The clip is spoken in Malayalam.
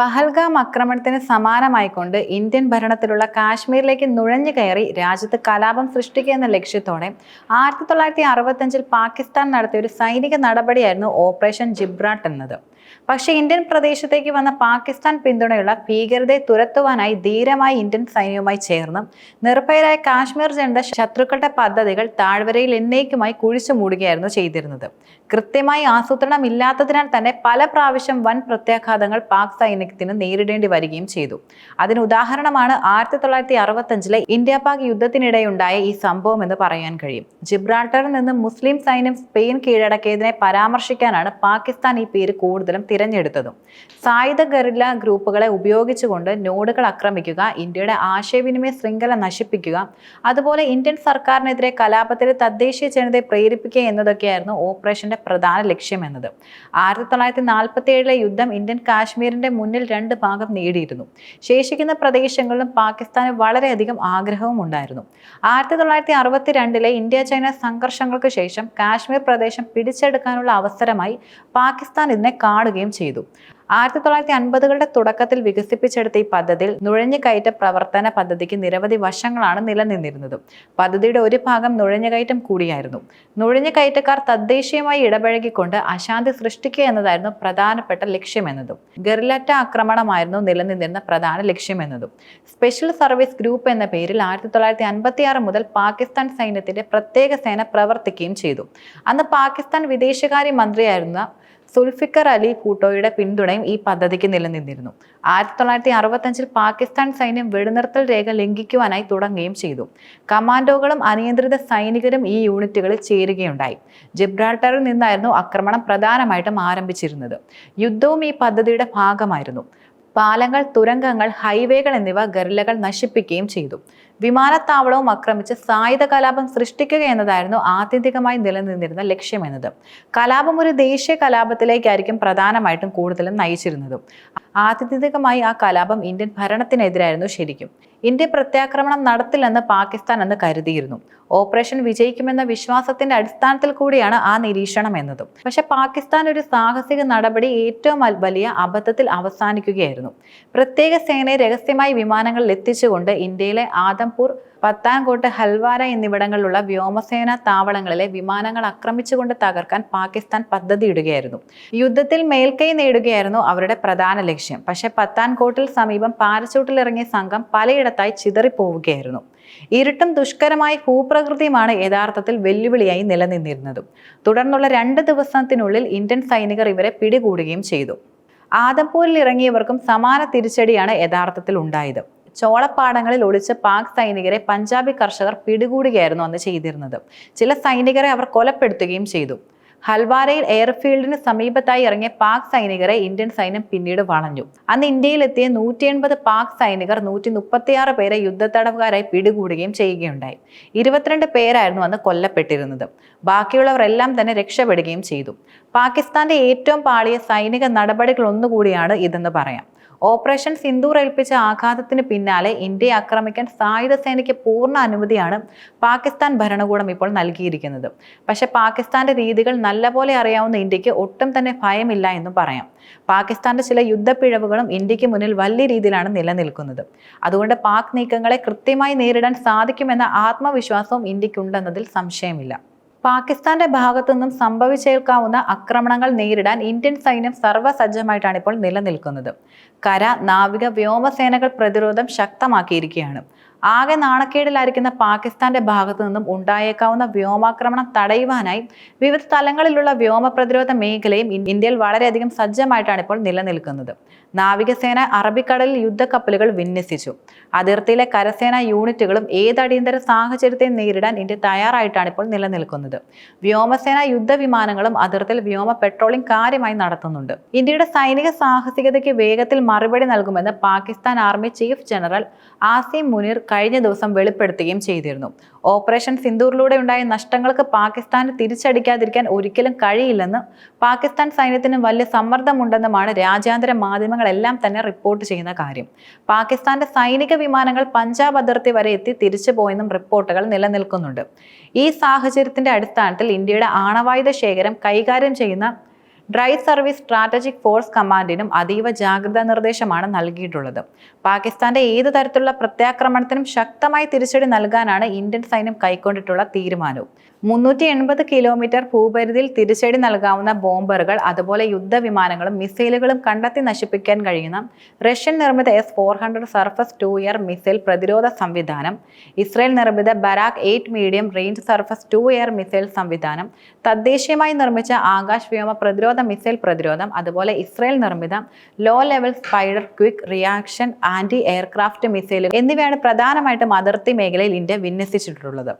പഹൽഗാം ആക്രമണത്തിന് സമാനമായിക്കൊണ്ട് ഇന്ത്യൻ ഭരണത്തിലുള്ള കാശ്മീരിലേക്ക് നുഴഞ്ഞു കയറി രാജ്യത്ത് കലാപം സൃഷ്ടിക്കുക എന്ന ലക്ഷ്യത്തോടെ ആയിരത്തി തൊള്ളായിരത്തി അറുപത്തഞ്ചിൽ പാകിസ്ഥാൻ നടത്തിയ ഒരു സൈനിക നടപടിയായിരുന്നു ഓപ്പറേഷൻ ജിബ്രാട്ട് എന്നത്. പക്ഷേ ഇന്ത്യൻ പ്രദേശത്തേക്ക് വന്ന പാകിസ്ഥാൻ പിന്തുണയുള്ള ഭീകരതയെ തുരത്തുവാനായി ധീരമായി ഇന്ത്യൻ സൈന്യവുമായി ചേർന്ന് നിർഭയരായ കാശ്മീർ ജനത ശത്രുക്കളുടെ പദ്ധതികൾ താഴ്വരയിൽ എന്നേക്കുമായി കുഴിച്ചു മൂടുകയായിരുന്നു ചെയ്തിരുന്നത്. കൃത്യമായി ആസൂത്രണം ഇല്ലാത്തതിനാൽ തന്നെ പല പ്രാവശ്യം വൻ പ്രത്യാഘാതങ്ങൾ പാക് സൈന്യത്തിന് നേരിടേണ്ടി വരികയും ചെയ്തു. അതിന് ഉദാഹരണമാണ് ആയിരത്തി തൊള്ളായിരത്തി അറുപത്തഞ്ചിലെ ഇന്ത്യ പാക് യുദ്ധത്തിനിടെയുണ്ടായ ഈ സംഭവം എന്ന് പറയാൻ കഴിയും. ജിബ്രാൾട്ടറിൽ നിന്ന് മുസ്ലിം സൈന്യം സ്പെയിൻ കീഴടക്കിയതിനെ പരാമർശിക്കാനാണ് പാകിസ്ഥാൻ ഈ പേര് കൂടുതലും തിരഞ്ഞെടുത്തതും. സായുധ ഗറില്ല ഗ്രൂപ്പുകളെ ഉപയോഗിച്ചുകൊണ്ട് നോഡുകൾ ആക്രമിക്കുക ഇന്ത്യയുടെ ആശയവിനിമയ ശൃംഖല നശിപ്പിക്കുക അതുപോലെ ഇന്ത്യൻ സർക്കാരിനെതിരെ കലാപത്തിൽ തദ്ദേശീയ ജനതയെ പ്രേരിപ്പിക്കുക എന്നതൊക്കെയായിരുന്നു ഓപ്പറേഷന്റെ പ്രധാന ലക്ഷ്യം എന്നത്. ആയിരത്തി തൊള്ളായിരത്തി നാൽപ്പത്തി ഏഴിലെ യുദ്ധം ഇന്ത്യൻ കാശ്മീരിന്റെ മുന്നിൽ രണ്ട് ഭാഗം നേടിയിരുന്നു. ശേഷിക്കുന്ന പ്രദേശങ്ങളിലും പാകിസ്ഥാന് വളരെയധികം ആഗ്രഹവും ഉണ്ടായിരുന്നു. ആയിരത്തി തൊള്ളായിരത്തി അറുപത്തി രണ്ടിലെ ഇന്ത്യ ചൈന സംഘർഷങ്ങൾക്ക് ശേഷം കാശ്മീർ പ്രദേശം പിടിച്ചെടുക്കാനുള്ള അവസരമായി പാകിസ്ഥാൻ ഇതിനെ കാണുകയും ചെയ്തു. ആയിരത്തി തൊള്ളായിരത്തി അൻപതുകളുടെ തുടക്കത്തിൽ വികസിപ്പിച്ചെടുത്ത ഈ പദ്ധതിയിൽ നുഴഞ്ഞുകയറ്റ പ്രവർത്തന പദ്ധതിക്ക് നിരവധി വശങ്ങളാണ് നിലനിന്നിരുന്നത്. പദ്ധതിയുടെ ഒരു ഭാഗം നുഴഞ്ഞുകയറ്റം കൂടിയായിരുന്നു. നുഴഞ്ഞുകയറ്റക്കാർ തദ്ദേശീയമായി ഇടപഴകിക്കൊണ്ട് അശാന്തി സൃഷ്ടിക്കുക എന്നതായിരുന്നു പ്രധാനപ്പെട്ട ലക്ഷ്യമെന്നതും. ഗറിലറ്റ ആക്രമണമായിരുന്നു നിലനിന്നിരുന്ന പ്രധാന ലക്ഷ്യമെന്നതും. സ്പെഷ്യൽ സർവീസ് ഗ്രൂപ്പ് എന്ന പേരിൽ ആയിരത്തി തൊള്ളായിരത്തി അൻപത്തി ആറ് മുതൽ പാകിസ്ഥാൻ സൈന്യത്തിന്റെ പ്രത്യേക സേന പ്രവർത്തിക്കുകയും ചെയ്തു. അന്ന് പാകിസ്ഥാൻ വിദേശകാര്യ മന്ത്രിയായിരുന്ന സുൽഫിക്കർ അലി ഭൂട്ടോയുടെ പിന്തുണയും ഈ പദ്ധതിക്ക് നിലനിന്നിരുന്നു. ആയിരത്തി തൊള്ളായിരത്തി അറുപത്തഞ്ചിൽ പാകിസ്ഥാൻ സൈന്യം വെടിനിർത്തൽ രേഖ ലംഘിക്കുവാനായി തുടങ്ങുകയും ചെയ്തു. കമാൻഡോകളും അനിയന്ത്രിത സൈനികരും ഈ യൂണിറ്റുകളിൽ ചേരുകയുണ്ടായി. ജിബ്രാൾട്ടറിൽ നിന്നായിരുന്നു ആക്രമണം പ്രധാനമായിട്ടും ആരംഭിച്ചിരുന്നത്. യുദ്ധവും ഈ പദ്ധതിയുടെ ഭാഗമായിരുന്നു. പാലങ്ങൾ തുരങ്കങ്ങൾ ഹൈവേകൾ എന്നിവ ഗറില്ലകൾ നശിപ്പിക്കുകയും ചെയ്തു. വിമാനത്താവളവും ആക്രമിച്ച് സായുധ കലാപം സൃഷ്ടിക്കുക എന്നതായിരുന്നു ആത്യന്തികമായി നിലനിന്നിരുന്ന ലക്ഷ്യമെന്നത് കലാപം ഒരു ദേശീയ കലാപത്തിലേക്കായിരിക്കും പ്രധാനമായിട്ടും കൂടുതലും നയിച്ചിരുന്നത്. ആത്യന്തികമായി ആ കലാപം ഇന്ത്യൻ ഭരണത്തിനെതിരായിരുന്നു ശരിക്കും. ഇന്ത്യ പ്രത്യാക്രമണം നടത്തില്ലെന്ന് പാകിസ്ഥാൻ അന്ന് കരുതിയിരുന്നു. ഓപ്പറേഷൻ വിജയിക്കുമെന്ന വിശ്വാസത്തിന്റെ അടിസ്ഥാനത്തിൽ കൂടിയാണ് ആ നിരീക്ഷണം എന്നതും. പക്ഷെ പാകിസ്ഥാൻ ഒരു സാഹസിക നടപടി ഏറ്റവും വലിയ അബദ്ധത്തിൽ അവസാനിക്കുകയായിരുന്നു. പ്രത്യേക സേനയെ രഹസ്യമായി വിമാനങ്ങളിൽ എത്തിച്ചുകൊണ്ട് ഇന്ത്യയിലെ ആദംപൂർ പത്താൻകോട്ട് ഹൽവാര എന്നിവിടങ്ങളിലുള്ള വ്യോമസേന താവളങ്ങളിലെ വിമാനങ്ങൾ ആക്രമിച്ചുകൊണ്ട് തകർക്കാൻ പാകിസ്ഥാൻ പദ്ധതിയിടുകയായിരുന്നു. യുദ്ധത്തിൽ മേൽക്കൈ നേടുകയായിരുന്നു അവരുടെ പ്രധാന ലക്ഷ്യം. പക്ഷെ പത്താൻകോട്ടിൽ സമീപം പാരച്ചൂട്ടിൽ ഇറങ്ങിയ സംഘം പലയിടത്തായി ചിതറിപ്പോവുകയായിരുന്നു. ഇരുട്ടും ദുഷ്കരമായ ഭൂപ്രകൃതിയുമാണ് യഥാർത്ഥത്തിൽ വെല്ലുവിളിയായി നിലനിന്നിരുന്നത്. തുടർന്നുള്ള രണ്ട് ദിവസത്തിനുള്ളിൽ ഇന്ത്യൻ സൈനികർ ഇവരെ പിടികൂടുകയും ചെയ്തു. ആദംപൂരിൽ ഇറങ്ങിയവർക്കും സമാന തിരിച്ചടിയാണ് യഥാർത്ഥത്തിൽ ഉണ്ടായത്. ചോളപ്പാടങ്ങളിൽ ഒളിച്ച് പാക് സൈനികരെ പഞ്ചാബി കർഷകർ പിടികൂടുകയായിരുന്നു അന്ന് ചെയ്തിരുന്നത്. ചില സൈനികരെ അവർ കൊലപ്പെടുത്തുകയും ചെയ്തു. ഹൽവാരയിൽ എയർഫീൽഡിന് സമീപത്തായി ഇറങ്ങിയ പാക് സൈനികരെ ഇന്ത്യൻ സൈന്യം പിന്നീട് വളഞ്ഞു. അന്ന് ഇന്ത്യയിലെത്തിയ നൂറ്റി എൺപത് പാക് സൈനികർ നൂറ്റി മുപ്പത്തിയാറ് പേരെ യുദ്ധത്തടവുകാരായി പിടികൂടുകയും ചെയ്യുകയുണ്ടായി. ഇരുപത്തിരണ്ട് പേരായിരുന്നു അന്ന് കൊല്ലപ്പെട്ടിരുന്നത്. ബാക്കിയുള്ളവർ എല്ലാം തന്നെ രക്ഷപ്പെടുകയും ചെയ്തു. പാകിസ്ഥാന്റെ ഏറ്റവും പാളിയ സൈനിക നടപടികളൊന്നുകൂടിയാണ് ഇതെന്ന് പറയാം. ഓപ്പറേഷൻ സിന്ദൂർ ഏൽപ്പിച്ച ആഘാതത്തിന് പിന്നാലെ ഇന്ത്യയെ ആക്രമിക്കാൻ സായുധ സേനയ്ക്ക് പൂർണ അനുമതിയാണ് പാകിസ്ഥാൻ ഭരണകൂടം ഇപ്പോൾ നൽകിയിരിക്കുന്നത്. പക്ഷെ പാകിസ്ഥാന്റെ രീതികൾ നല്ലപോലെ അറിയാവുന്ന ഇന്ത്യയ്ക്ക് ഒട്ടും തന്നെ ഭയമില്ല എന്നും പറയാം. പാകിസ്ഥാന്റെ ചില യുദ്ധപ്പിഴവുകളും ഇന്ത്യയ്ക്ക് മുന്നിൽ വലിയ രീതിയിലാണ് നിലനിൽക്കുന്നത്. അതുകൊണ്ട് പാക് നീക്കങ്ങളെ കൃത്യമായി നേരിടാൻ സാധിക്കുമെന്ന ആത്മവിശ്വാസവും ഇന്ത്യക്കുണ്ടെന്നതിൽ സംശയമില്ല. പാകിസ്ഥാന്റെ ഭാഗത്തു നിന്നും സംഭവിച്ചേൽക്കാവുന്ന ആക്രമണങ്ങൾ നേരിടാൻ ഇന്ത്യൻ സൈന്യം സർവസജ്ജമായിട്ടാണ് ഇപ്പോൾ നിലനിൽക്കുന്നത്. കര നാവിക വ്യോമസേനകൾ പ്രതിരോധം ശക്തമാക്കിയിരിക്കുകയാണ്. ആകെ നാണക്കേടിലായിരിക്കുന്ന പാകിസ്ഥാന്റെ ഭാഗത്തു നിന്നും ഉണ്ടായേക്കാവുന്ന വ്യോമാക്രമണം തടയുവാനായി വിവിധ തലങ്ങളിലുള്ള വ്യോമ പ്രതിരോധ മേഖലയും ഇന്ത്യയിൽ വളരെയധികം സജ്ജമായിട്ടാണ് ഇപ്പോൾ നിലനിൽക്കുന്നത്. നാവികസേന അറബിക്കടലിൽ യുദ്ധക്കപ്പലുകൾ വിന്യസിച്ചു. അതിർത്തിയിലെ കരസേന യൂണിറ്റുകളും ഏത് അടിയന്തര സാഹചര്യത്തെയും നേരിടാൻ ഇന്ത്യ തയ്യാറായിട്ടാണ് ഇപ്പോൾ നിലനിൽക്കുന്നത്. വ്യോമസേന യുദ്ധവിമാനങ്ങളും അതിർത്തിൽ വ്യോമ പെട്രോളിംഗ് കാര്യമായി നടത്തുന്നുണ്ട്. ഇന്ത്യയുടെ സൈനിക സാഹസികതയ്ക്ക് വേഗത്തിൽ മറുപടി നൽകുമെന്ന് Pakistan army chief general Asim Munir കഴിഞ്ഞ ദിവസം വെളിപ്പെടുത്തുകയും ചെയ്തിരുന്നു. ഓപ്പറേഷൻ സിന്ദൂറിലൂടെ ഉണ്ടായ നഷ്ടങ്ങൾക്ക് പാകിസ്ഥാന് തിരിച്ചടിക്കാതിരിക്കാൻ ഒരിക്കലും കഴിയില്ലെന്ന് പാകിസ്ഥാൻ സൈന്യത്തിന് വലിയ സമ്മർദ്ദമുണ്ടെന്നുമാണ് രാജ്യാന്തര മാധ്യമങ്ങളെല്ലാം തന്നെ റിപ്പോർട്ട് ചെയ്യുന്ന കാര്യം. പാകിസ്ഥാന്റെ സൈനിക വിമാനങ്ങൾ പഞ്ചാബ് അതിർത്തി വരെ എത്തി തിരിച്ചു പോയെന്നും റിപ്പോർട്ടുകൾ നിലനിൽക്കുന്നുണ്ട്. ഈ സാഹചര്യത്തിന്റെ അടിസ്ഥാനത്തിൽ ഇന്ത്യയുടെ ആണവായുധ ശേഖരം കൈകാര്യം ചെയ്യുന്ന ഡ്രൈ സർവീസ് സ്ട്രാറ്റജിക് ഫോഴ്സ് കമാൻഡിനും അതീവ ജാഗ്രതാ നിർദ്ദേശമാണ് നൽകിയിട്ടുള്ളത്. പാകിസ്ഥാന്റെ ഏത് തരത്തിലുള്ള പ്രത്യാക്രമണത്തിനും ശക്തമായി തിരിച്ചടി നൽകാനാണ് ഇന്ത്യൻ സൈന്യം കൈക്കൊണ്ടിട്ടുള്ള തീരുമാനവും. മുന്നൂറ്റി എൺപത് കിലോമീറ്റർ ഭൂപരിധിയിൽ തിരിച്ചടി നൽകാവുന്ന ബോംബറുകൾ അതുപോലെ യുദ്ധവിമാനങ്ങളും മിസൈലുകളും കണ്ടെത്തി നശിപ്പിക്കാൻ കഴിയുന്ന റഷ്യൻ നിർമ്മിത S four hundred surface to air missile പ്രതിരോധ സംവിധാനം ഇസ്രയേൽ നിർമ്മിത Barak eight medium range surface to air missile സംവിധാനം തദ്ദേശീയമായി നിർമ്മിച്ച ആകാശ് വ്യോമ പ്രതിരോധ മിസൈൽ പ്രതിരോധം അതുപോലെ ഇസ്രയേൽ നിർമ്മിത low level spider quick reaction anti aircraft മിസൈലുകൾ എന്നിവയാണ് പ്രധാനമായിട്ടും അതിർത്തി മേഖലയിൽ ഇന്ത്യ വിന്യസിച്ചിട്ടുള്ളത്.